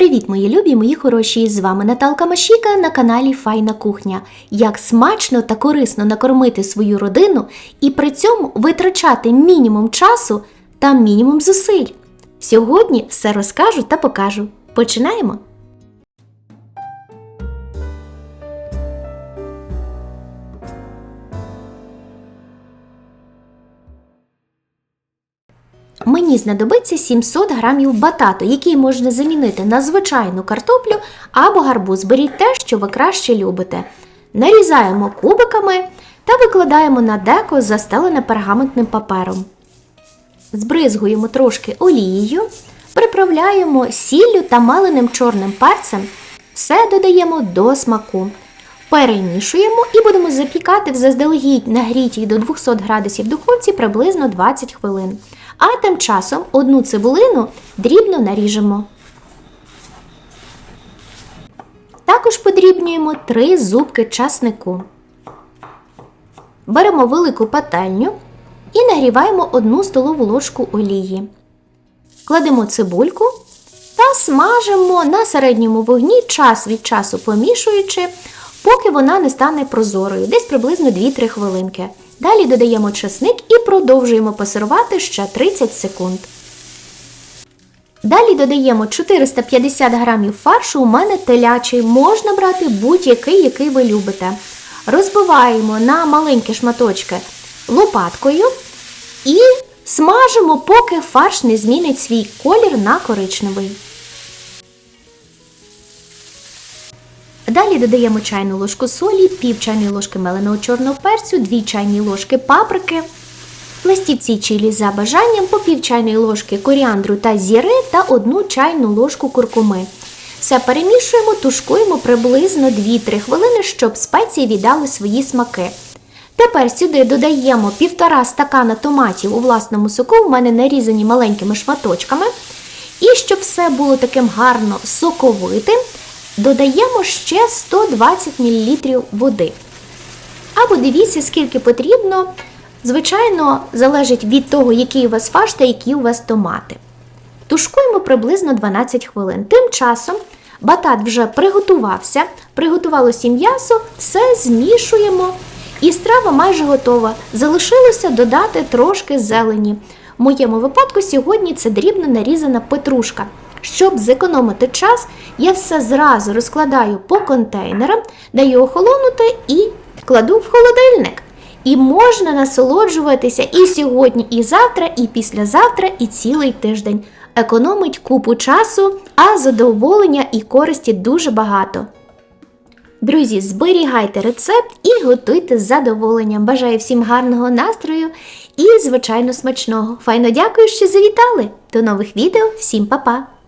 Привіт, мої любі, мої хороші! З вами Наталка Машіка на каналі Файна Кухня. Як смачно та корисно накормити свою родину і при цьому витрачати мінімум часу та мінімум зусиль. Сьогодні все розкажу та покажу. Починаємо! Мені знадобиться 700 грамів батату, який можна замінити на звичайну картоплю або гарбуз. Беріть те, що ви краще любите. Нарізаємо кубиками та викладаємо на деко, застелене пергаментним папером. Збризгуємо трошки олією, приправляємо сіллю та маленим чорним перцем. Все додаємо до смаку. Перемішуємо і будемо запікати в заздалегідь нагрітій до 200 градусів духовці приблизно 20 хвилин. А тим часом одну цибулину дрібно наріжемо. Також подрібнюємо 3 зубки часнику. Беремо велику пательню і нагріваємо 1 столову ложку олії. Кладемо цибульку та смажимо на середньому вогні час від часу помішуючи, поки вона не стане прозорою, десь приблизно 2-3 хвилинки. Далі додаємо чесник і продовжуємо пасирувати ще 30 секунд. Далі додаємо 450 грамів фаршу, у мене телячий, можна брати будь-який, який ви любите. Розбиваємо на маленькі шматочки лопаткою і смажимо, поки фарш не змінить свій колір на коричневий. Далі додаємо чайну ложку солі, пів чайної ложки меленого чорного перцю, 2 чайні ложки паприки, пластівці чилі за бажанням, по пів чайної ложки коріандру та зіри та 1 чайну ложку куркуми. Все перемішуємо, тушкуємо приблизно 2-3 хвилини, щоб спеції віддали свої смаки. Тепер сюди додаємо 1,5 стакана томатів у власному соку, у мене нарізані маленькими шматочками. І щоб все було таким гарно соковитим, додаємо ще 120 мл води. Або дивіться, скільки потрібно. Звичайно, залежить від того, який у вас фарш та які у вас томати. Тушкуємо приблизно 12 хвилин. Тим часом батат вже приготувався, приготувалося м'ясо, все змішуємо. І страва майже готова. Залишилося додати трошки зелені. В моєму випадку сьогодні це дрібно нарізана петрушка. Щоб зекономити час, я все зразу розкладаю по контейнерам, даю охолонути і кладу в холодильник. І можна насолоджуватися і сьогодні, і завтра, і післязавтра, і цілий тиждень. Економить купу часу, а задоволення і користі дуже багато. Друзі, зберігайте рецепт і готуйте з задоволенням. Бажаю всім гарного настрою і, звичайно, смачного. Файно дякую, що завітали! До нових відео, всім па-па!